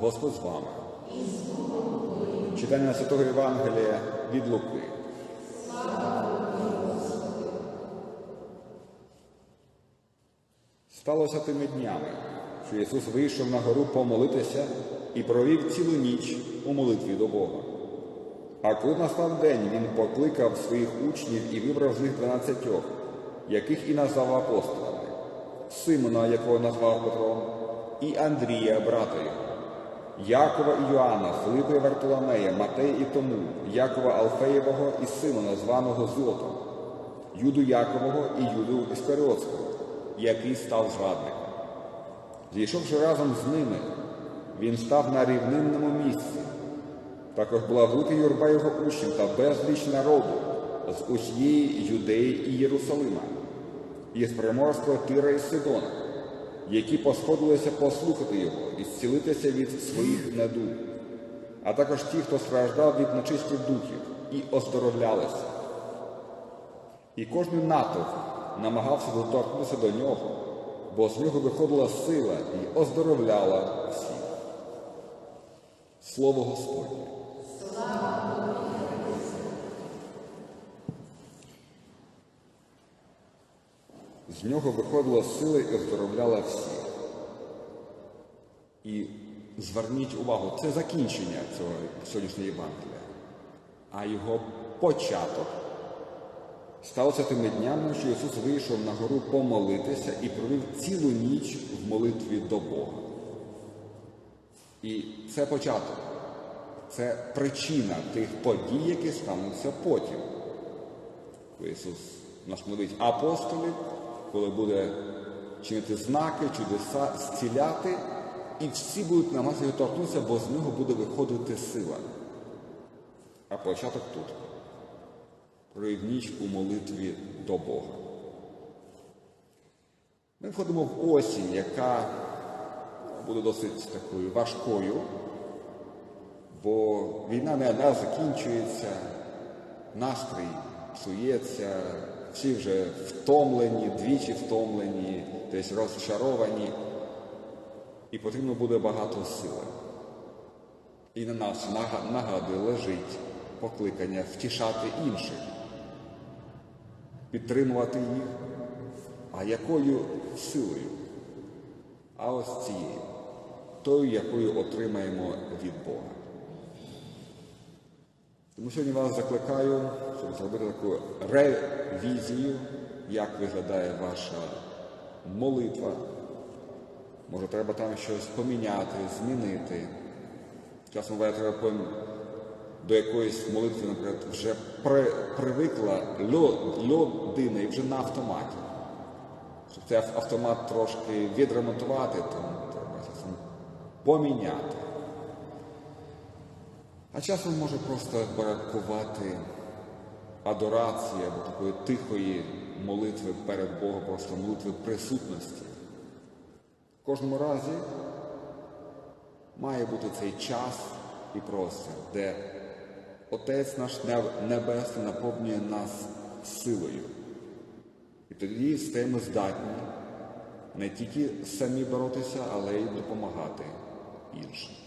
Господь з вами. Читання Святого Євангелія від Луки. Сталося тими днями, що Ісус вийшов на гору помолитися і провів цілу ніч у молитві до Бога. А коли настав день, він покликав своїх учнів і вибрав з них дванадцятьох, яких і назвав апостолами, Симона, якого назвав Петром, і Андрія, брата його, Якова і Йоанна, Филипа і Вартоломея, Матея і Тому, Якова Алфеєвого і Симона, званого Злотом, Юду Якового і Юду Іскаріотського, який став зрадником. Зійшовши разом з ними, він став на рівнинному місці. Також була велика юрба його учнів та безліч народу з усієї Юдеї і Єрусалима, і з приморського Тира і Сидона, які посходилися послухати його і зцілитися від своїх недуг, а також ті, хто страждав від нечистих духів, і оздоровлялися. І кожен натовп намагався доторкнутися до нього, бо з нього виходила сила і оздоровляла всіх. Слово Господнє. З нього виходила сила і оздоровляла всіх. І зверніть увагу, це закінчення цього сьогоднішнього Євангелія, а його початок сталося тими днями, що Ісус вийшов на гору помолитися і провів цілу ніч в молитві до Бога. І це початок, це причина тих подій, які стануться потім. Ісус настановить апостолів, коли буде чинити знаки, чудеса, зціляти, і всі будуть намагатися його торкнутися, бо з нього буде виходити сила. А початок тут. Провів у молитві до Бога. Ми входимо в осінь, яка буде досить такою важкою, бо війна не одна закінчується, настрій псується, всі вже втомлені, двічі втомлені, десь розчаровані, і потрібно буде багато сили. І на нас нагадує лежить покликання втішати інших, підтримувати їх. А якою силою? А ось цією, тою, якою отримаємо від Бога. Тому сьогодні вас закликаю, щоб зробити таку ревізію, як виглядає ваша молитва. Може, треба там щось поміняти, змінити. Часом буває, треба до якоїсь молитви, наприклад, вже при... привикла людина і вже на автоматі. Щоб цей автомат трошки відремонтувати, то треба поміняти. А часом може просто бракувати адорації або такої тихої молитви перед Богом, просто молитви присутності. В кожному разі має бути цей час і простір, де Отець наш Небесний наповнює нас силою. І тоді стаємо здатні не тільки самі боротися, але й допомагати іншим.